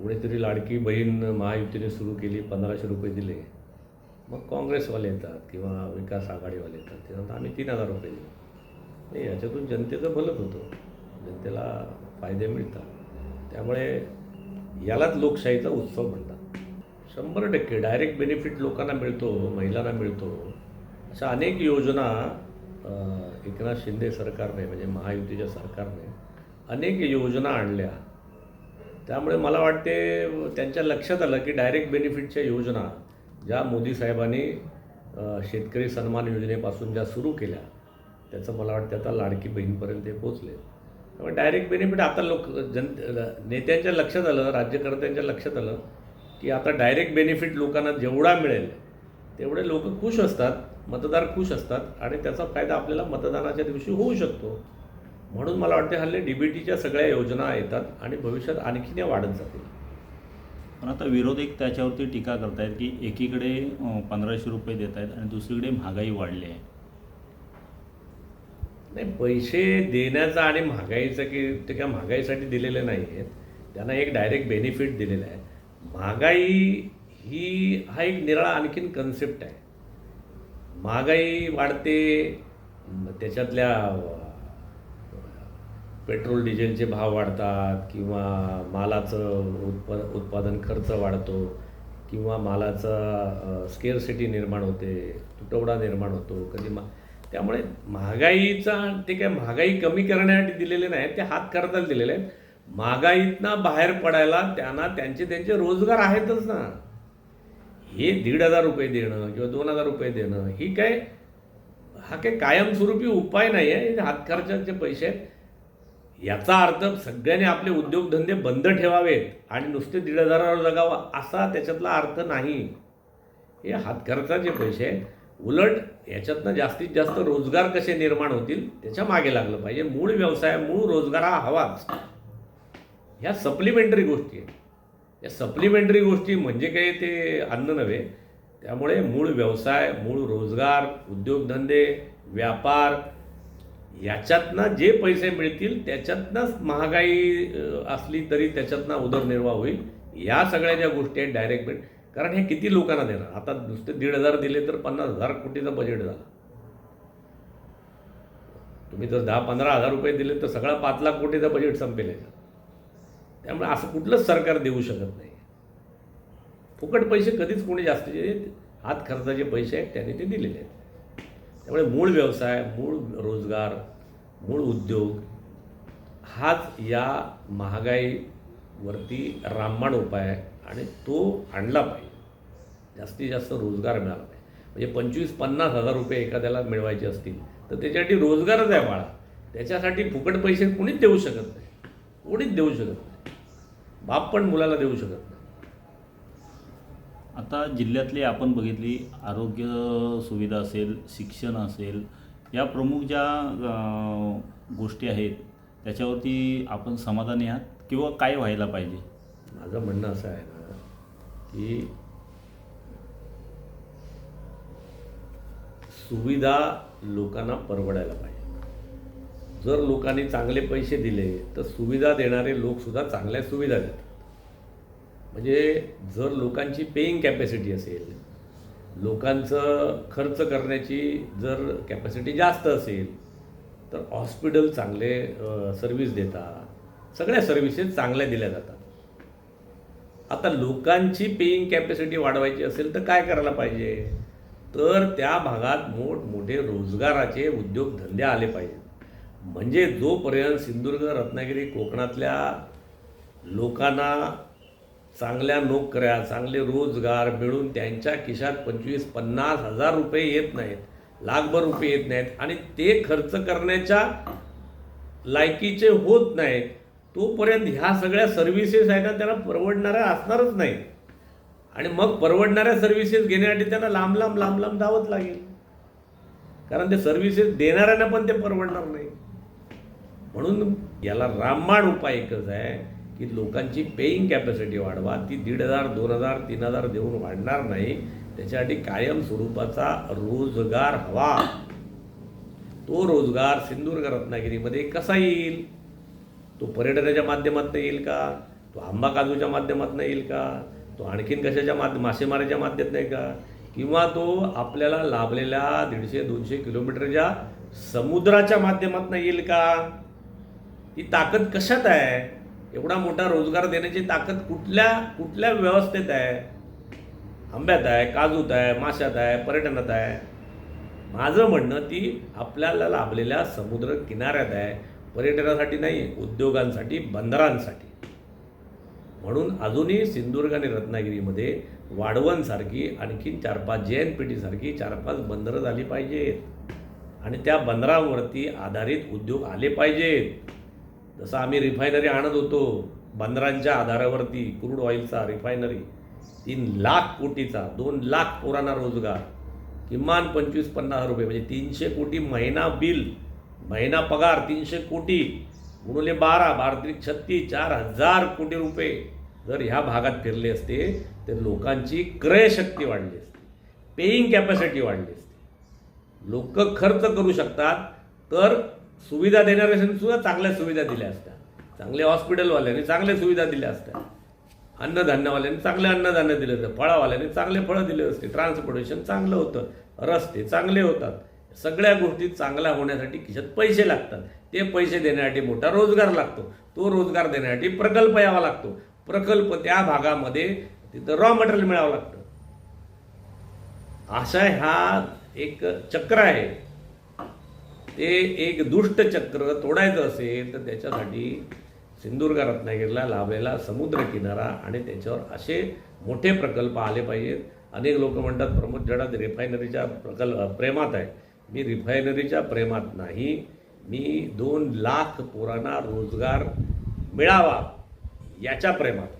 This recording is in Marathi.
कुणीतरी लाडकी बहीण महायुतीने सुरू केली पंधराशे रुपये दिले. मग काँग्रेसवाले येतात किंवा विकास आघाडीवाले येतात. ते म्हणतात आम्ही तीन हजार रुपये दिले. नाही याच्यातून जनतेचं भलत होतं. जनतेला फायदे मिळतात. त्यामुळे यालाच लोकशाहीचा उत्सव म्हणतात. शंभर टक्के डायरेक्ट बेनिफिट लोकांना मिळतो महिलांना मिळतो. अशा अनेक योजना एकनाथ शिंदे सरकारने म्हणजे महायुतीच्या सरकारने अनेक योजना आणल्या. त्यामुळे मला वाटते त्यांच्या लक्षात आलं की डायरेक्ट बेनिफिटच्या योजना ज्या मोदी साहेबांनी शेतकरी सन्मान योजनेपासून ज्या सुरू केल्या त्याचं मला वाटतं आता लाडकी बहीणपर्यंत ते पोचले त्यामुळे डायरेक्ट बेनिफिट आता लोक जन नेत्यांच्या लक्षात आलं राज्यकर्त्यांच्या लक्षात आलं की आता डायरेक्ट बेनिफिट लोकांना जेवढा मिळेल तेवढे लोक खुश असतात मतदार खुश असतात आणि त्याचा फायदा आपल्याला मतदानाच्या दिवशी होऊ शकतो. म्हणून मला वाटते हल्ली डी बी टीच्या सगळ्या योजना येतात आणि भविष्यात आणखीन वाढत जातील. पण आता विरोधक त्याच्यावरती टीका करतायत की एकीकडे पंधराशे रुपये देत आहेत आणि दुसरीकडे महागाई वाढली आहे. नाही पैसे देण्याचा आणि महागाईचं की ते काय महागाईसाठी दिलेले नाही आहेत त्यांना एक डायरेक्ट बेनिफिट दिलेलं आहे. महागाई ही हा एक निराळा आणखीन कन्सेप्ट आहे. महागाई वाढते त्याच्यातल्या पेट्रोल डिझेलचे भाव वाढतात किंवा मालाचं उत्पा उत्पादन खर्च वाढतो किंवा मालाचा स्केअरसिटी निर्माण होते तुटवडा निर्माण होतो कधी मा त्यामुळे महागाईचा ते काय महागाई कमी करण्यासाठी दिलेले नाही ते हात करताना दिलेले आहेत. महागाईतनं बाहेर पडायला त्यांना त्यांचे त्यांचे रोजगार आहेतच ना. हे दीड हजार रुपये देणं किंवा दोन हजार रुपये देणं ही काय हा काही कायमस्वरूपी उपाय नाही आहे हातखर्चाचे पैसे आहेत. याचा अर्थ सगळ्यांनी आपले उद्योगधंदे बंद ठेवावेत आणि नुसते दीड हजारावर जगावं असा त्याच्यातला अर्थ नाही. हे हातखर्चाचे पैसे आहेत उलट याच्यातनं जास्तीत जास्त रोजगार कसे निर्माण होतील त्याच्यामागे लागलं पाहिजे. मूळ व्यवसाय मूळ रोजगार हा हवाच. ह्या सप्लिमेंटरी गोष्टी आहेत. या सप्लिमेंटरी गोष्टी म्हणजे काही ते अन्न नव्हे. त्यामुळे मूळ व्यवसाय मूळ रोजगार उद्योगधंदे व्यापार याच्यातनं जे पैसे मिळतील त्याच्यातनंच महागाई असली तरी त्याच्यातनं उदरनिर्वाह होईल. या सगळ्या ज्या गोष्टी आहेत डायरेक्ट बेट कारण हे किती लोकांना देणार? आता नुसते दीड हजार दिले तर पन्नास हजार कोटीचं बजेट झालं. तुम्ही जर दहा पंधरा हजार रुपये दिले तर सगळा पाच लाख कोटीचं बजेट संपेल. आहे त्यामुळे असं कुठलंच सरकार देऊ शकत नाही. फुकट पैसे कधीच कोणी जास्तीचे हात खर्चाचे पैसे आहेत त्यांनी ते दिलेले आहेत. त्यामुळे मूळ व्यवसाय मूळ रोजगार मूळ उद्योग हाच या महागाईवरती रामबाण उपाय आहे आणि तो आणला पाहिजे. जास्तीत जास्त रोजगार मिळाला पाहिजे. म्हणजे पंचवीस पन्नास हजार रुपये एखाद्याला मिळवायचे असतील तर त्याच्यासाठी रोजगारच आहे बाळा. त्याच्यासाठी फुकट पैसे कोणीच देऊ शकत नाही. कोणीच देऊ शकत नाही. बाप पण मुलाला देऊ शकत नाही. आता जिल्ह्यातली आपण बघितली आरोग्य सुविधा असेल शिक्षण असेल या प्रमुख ज्या गोष्टी आहेत त्याच्यावरती आपण समाधानी आहात किंवा काय व्हायला पाहिजे? माझं म्हणणं असं आहे ना की सुविधा लोकांना परवडायला पाहिजे. जर लोकांनी चांगले पैसे दिले तर सुविधा देणारे लोकसुद्धा चांगल्या सुविधा देतात. म्हणजे जर लोकांची पेईंग कॅपॅसिटी असेल लोकांचं खर्च करण्याची जर कॅपॅसिटी जास्त असेल तर हॉस्पिटल चांगले सर्व्हिस देतात. सगळ्या सर्व्हिसेस चांगल्या दिल्या जातात. आता लोकांची पेईंग कॅपॅसिटी वाढवायची असेल तर काय करायला पाहिजे? तर त्या भागात मोठमोठे रोजगाराचे उद्योगधंदे आले पाहिजेत. म्हणजे जोपर्यंत सिंधुदुर्ग रत्नागिरी कोकणातल्या लोकांना चांगल्या नोकऱ्या चांगले रोजगार मिळून त्यांच्या खिशात पंचवीस पन्नास हजार रुपये येत नाहीत लाखभर रुपये येत नाहीत आणि ते खर्च करण्याच्या लायकीचे होत नाहीत तोपर्यंत ह्या सगळ्या सर्व्हिसेस आहेत ना त्यांना परवडणाऱ्या असणारच नाही आणि मग परवडणाऱ्या सर्व्हिसेस घेण्यासाठी त्यांना लांब लांब लांब लांब जावंच लागेल. कारण ते सर्व्हिसेस देणाऱ्यांना पण ते परवडणार नाही. म्हणून याला रामबाण उपाय एकच आहे. की लोकांची पेईंग कॅपॅसिटी वाढवा. ती दीड हजार दोन हजार तीन हजार देऊन वाढणार नाही. त्याच्यासाठी कायम स्वरूपाचा रोजगार हवा. तो रोजगार सिंधुदुर्ग रत्नागिरीमध्ये कसा येईल? तो पर्यटनाच्या माध्यमातून येईल का? तो आंबा काजूच्या माध्यमातून येईल का? तो आणखीन कशाच्या माध्य मासेमारीच्या माध्यमातून आहे का? किंवा तो आपल्याला लाभलेल्या दीडशे दोनशे किलोमीटरच्या समुद्राच्या माध्यमातून येईल का? ती ताकद कशात आहे? एवढा मोठा रोजगार देण्याची ताकद कुठल्या कुठल्या व्यवस्थेत आहे? आंब्यात आहे काजूत आहे माशात आहे पर्यटनात आहे? माझं म्हणणं ती आपल्याला लाभलेल्या समुद्र किनाऱ्यात आहे. पर्यटनासाठी नाही उद्योगांसाठी बंदरांसाठी. म्हणून अजूनही सिंधुदुर्ग आणि रत्नागिरीमध्ये वाढवणसारखी आणखीन चार पाच जे एन पी टीसारखी चार पाच बंदरं झाली पाहिजेत. आणि त्या बंदरांवरती आधारित उद्योग आले पाहिजेत. जसं आम्ही रिफायनरी आणत होतो बंदरांच्या आधारावरती क्रूड ऑइलचा रिफायनरी तीन लाख कोटीचा दोन लाख पोरांना रोजगार किमान पंचवीस पन्नास रुपये म्हणजे तीनशे कोटी महिना बिल महिना पगार तीनशे कोटी गुणुले बारा भारतीय छत्तीस चार हजार कोटी रुपये. जर ह्या भागात फिरले असते तर लोकांची क्रयशक्ती वाढली असते पेईंग कॅपॅसिटी वाढली असते. लोक खर्च करू शकतात तर सुविधा देणाऱ्यांनी सुद्धा चांगल्या सुविधा दिल्या असत्या. चांगले हॉस्पिटलवाल्यांनी चांगल्या सुविधा दिल्या असत्या. अन्नधान्यवाल्यांनी चांगले अन्नधान्य दिलं असतं फळावाल्यांनी चांगले फळं दिले असते. ट्रान्सपोर्टेशन चांगलं होतं रस्ते चांगले होतात. सगळ्या गोष्टी चांगल्या होण्यासाठी खिशात पैसे लागतात. ते पैसे देण्यासाठी मोठा रोजगार लागतो. तो रोजगार देण्यासाठी प्रकल्प यावा लागतो. प्रकल्प त्या भागामध्ये तिथं रॉ मटेरियल मिळावं लागतं. असा हा एक चक्र आहे. ते एक दुष्ट चक्र तोडायचं असेल तर त्याच्यासाठी सिंधुदुर्ग रत्नागिरीला लाभलेला समुद्र किनारा आणि त्याच्यावर असे मोठे प्रकल्प आले पाहिजेत. अनेक लोक म्हणतात प्रमोद जडात रिफायनरीच्या प्रकल्प प्रेमात आहे. मी रिफायनरीच्या प्रेमात नाही. मी दोन लाख पोरांना रोजगार मिळावा याच्या प्रेमात.